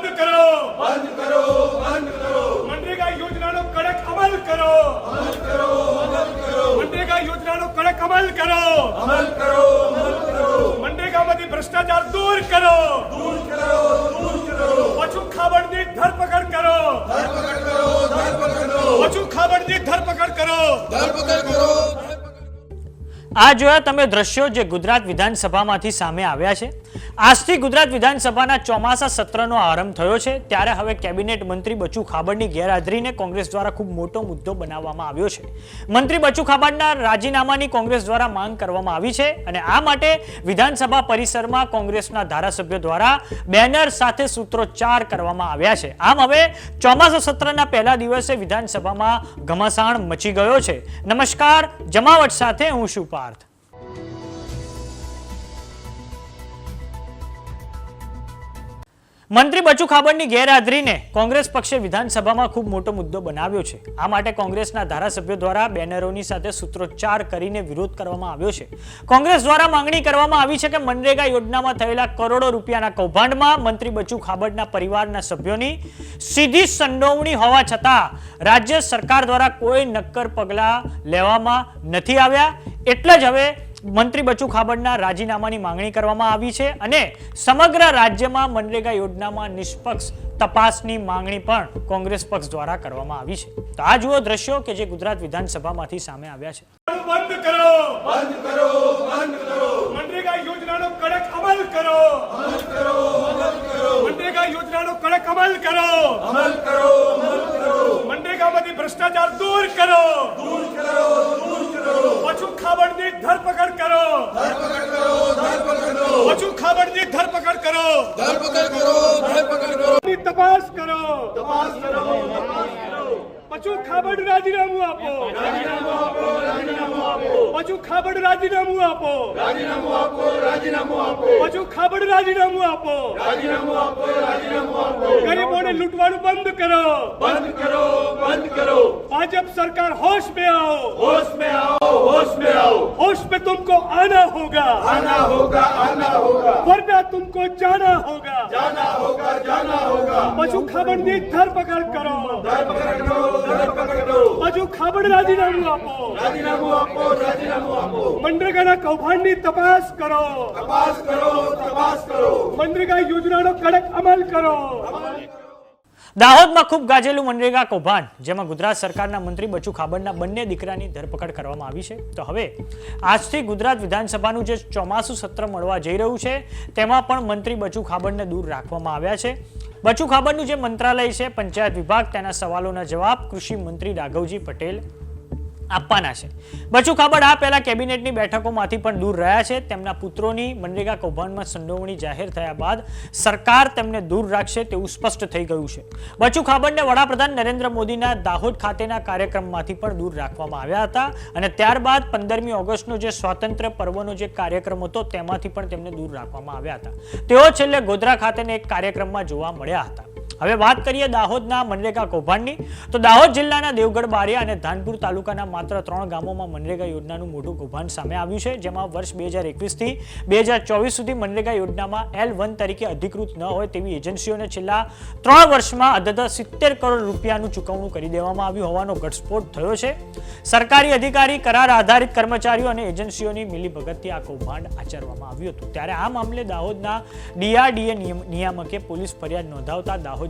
બંધ કરો બંધ કરો બંધ કરો મનરેગા યોજનાનો કડક અમલ કરો અમલ કરો અમલ કરો મનરેગા યોજનાનો કડક અમલ કરો અમલ કરો અમલ કરો મનરેગામાંથી ભ્રષ્ટાચાર દૂર કરો આ જોયા તમે દ્રશ્યો જે ગુજરાત વિધાનસભામાંથી સામે આવ્યા છે. આજથી ગુજરાત વિધાનસભાના ચોમાસા સત્રનો આરંભ થયો છે. ત્યારે હવે કેબિનેટ મંત્રી બચુ ખાબડની ગેરહાજરીને કોંગ્રેસ દ્વારા ખૂબ મોટો મુદ્દો બનાવવામાં આવ્યો છે. મંત્રી બચુ ખાબડના રાજીનામાની કોંગ્રેસ દ્વારા માંગ કરવામાં આવી છે અને આ માટે વિધાનસભા પરિસરમાં કોંગ્રેસના ધારાસભ્યો દ્વારા બેનર સાથે સૂત્રોચ્ચાર કરવામાં આવ્યા છે. આમ હવે ચોમાસા સત્રના પહેલા દિવસે વિધાનસભામાં ઘમાસાણ મચી ગયો છે. નમસ્કાર, જમાવટ સાથે હું શું મંત્રી બચુ ખાબડની ગેરહાજરીને કોંગ્રેસ પક્ષે વિધાનસભામાં ખૂબ મોટો મુદ્દો બનાવ્યો છે. આ માટે કોંગ્રેસના ધારાસભ્યો દ્વારા બેનરોની સાથે સૂત્રોચ્ચાર કરીને વિરોધ કરવામાં આવ્યો છે. કોંગ્રેસ દ્વારા માંગણી કરવામાં આવી છે કે મનરેગા યોજનામાં થયેલા કરોડો રૂપિયાના કૌભાંડમાં મંત્રી બચુ ખાબડના પરિવારના સભ્યોની સીધી સંડોવણી હોવા છતાં રાજ્ય સરકાર દ્વારા કોઈ નક્કર પગલાં લેવામાં નથી આવ્યા. એટલે જ હવે મંત્રી બચુ ખાબડના રાજીનામાની માંગણી કરવામાં આવી છે અને સમગ્ર રાજ્યમાં મનરેગા યોજનામાં નિષ્પક્ષ તપાસની માંગણી પણ કોંગ્રેસ પક્ષ દ્વારા કરવામાં આવી છે. તો આ જુઓ દ્રશ્યો કે જે ગુજરાત વિધાનસભામાંથી સામે આવ્યા છે. બંધ કરો! બંધ કરો બંધ કરો! મનરેગા યોજનાનો કડક અમલ કરો! અમલ કરો અમલ કરો! મનરેગા યોજનાનો કડક અમલ કરો! અમલ કરો અમલ કરો! મનરેગામાંથી ભ્રષ્ટાચાર દૂર કરો! દૂર કરો ખાબડની ધરપકડ કરો. ધરપકડ કરો ધરપકડ કરો. વજુ ખાબડની ધરપકડ કરો. ધરપકડ કરો ધરપકડ કરો. ની તપાસ કરો. તપાસ કરો તપાસ કરો. પચુ ખાબડ રાજીનામું આપો. રાજીનામું આપો રાજીનામું આપો. પચુ ખાબડ રાજીનામું આપો. રાજીનામું આપો રાજીનામું આપો. પચુ ખાબડ રાજીનામું આપો. રાજીનામું આપો રાજીનામું આપો. ગરીબોને લૂંટવાનું બંધ કરો. બંધ કરો બંધ કરો. ભાજપ સરકાર હોશ મે આવો. હોશ મે આવો होगा। आना होगा आना होगा। वरना तुमको जाना होगा। जाना होगा जाना होगा। पशु खाबड़ ने धर पकड़ करो। धर पकड़ करो धर पकड़ करो। पशु ખાબડ રાજીનામું આપો રાજીનામું આપો રાજીનામું આપો મનરેગાના કૌભાંડની તપાસ કરો તપાસ કરો તપાસ કરો મનરેગા યોજનાનો કડક અમલ કરો અમલ કરો દાહોદમાં ખૂબ ગાજેલું મનરેગા કૌભાંડ, જેમાં ગુજરાત સરકારના મંત્રી બચુ ખાબડના બંને દીકરાની ધરપકડ કરવામાં આવી છે. તો હવે, આજથી ગુજરાત વિધાનસભાનું જે ચોમાસું સત્ર મળવા જઈ રહ્યું છે, તેમાં પણ મંત્રી બચુ ખાબડને દૂર રાખવામાં આવ્યા છે. બચુ ખાબડનું જે મંત્રાલય છે, પંચાયત વિભાગ, તેના સવાલોના જવાબ કૃષિ મંત્રી રાઘવજી પટેલ આપવાના છે. બચુ ખાબડ આ પહેલા કેબિનેટની બેઠકોમાંથી પણ દૂર રહ્યા છે. તેમના પુત્રોની મનરેગા કૌભાંડમાં સંડોવણી જાહેર થયા બાદ સરકાર તેમને દૂર રાખશે તેવું સ્પષ્ટ થઈ ગયું છે. બચુ ખાબડને વડાપ્રધાન નરેન્દ્ર મોદીના દાહોદ ખાતેના કાર્યક્રમમાંથી પણ દૂર રાખવામાં આવ્યા હતા અને ત્યારબાદ પંદરમી ઓગસ્ટનો જે સ્વાતંત્ર્ય પર્વનો જે કાર્યક્રમ હતો, તેમાંથી પણ તેમને દૂર રાખવામાં આવ્યા હતા. તેઓ છેલ્લે ગોધરા ખાતેના એક કાર્યક્રમમાં જોવા મળ્યા હતા. હવે વાત કરીએ દાહોદના મનરેગા કૌભાંડની. તો દાહોદ જિલ્લાના દેવગઢ, બારિયા અને ધાનપુર તાલુકાના માત્ર ત્રણ ગામોમાં મનરેગા યોજનાનું મોટું કૌભાંડ સામે આવ્યું છે, જેમાં વર્ષ બે હજાર એકવીસથી બે હજાર ચોવીસ સુધી મનરેગા યોજનામાં એલ વન તરીકે અધિકૃત ન હોય તેવી એજન્સીઓને છેલ્લા ત્રણ વર્ષમાં અધધ સિત્તેર કરોડ રૂપિયાનું ચૂકવણું કરી દેવામાં આવ્યું હોવાનો ઘટસ્ફોટ થયો છે. સરકારી અધિકારી, કરાર આધારિત કર્મચારીઓ અને એજન્સીઓની મિલીભગતથી આ કૌભાંડ આચરવામાં આવ્યું હતું. ત્યારે આ મામલે દાહોદના ડીઆરડીએ નિયામકે પોલીસ ફરિયાદ નોંધાવતા દાહોદ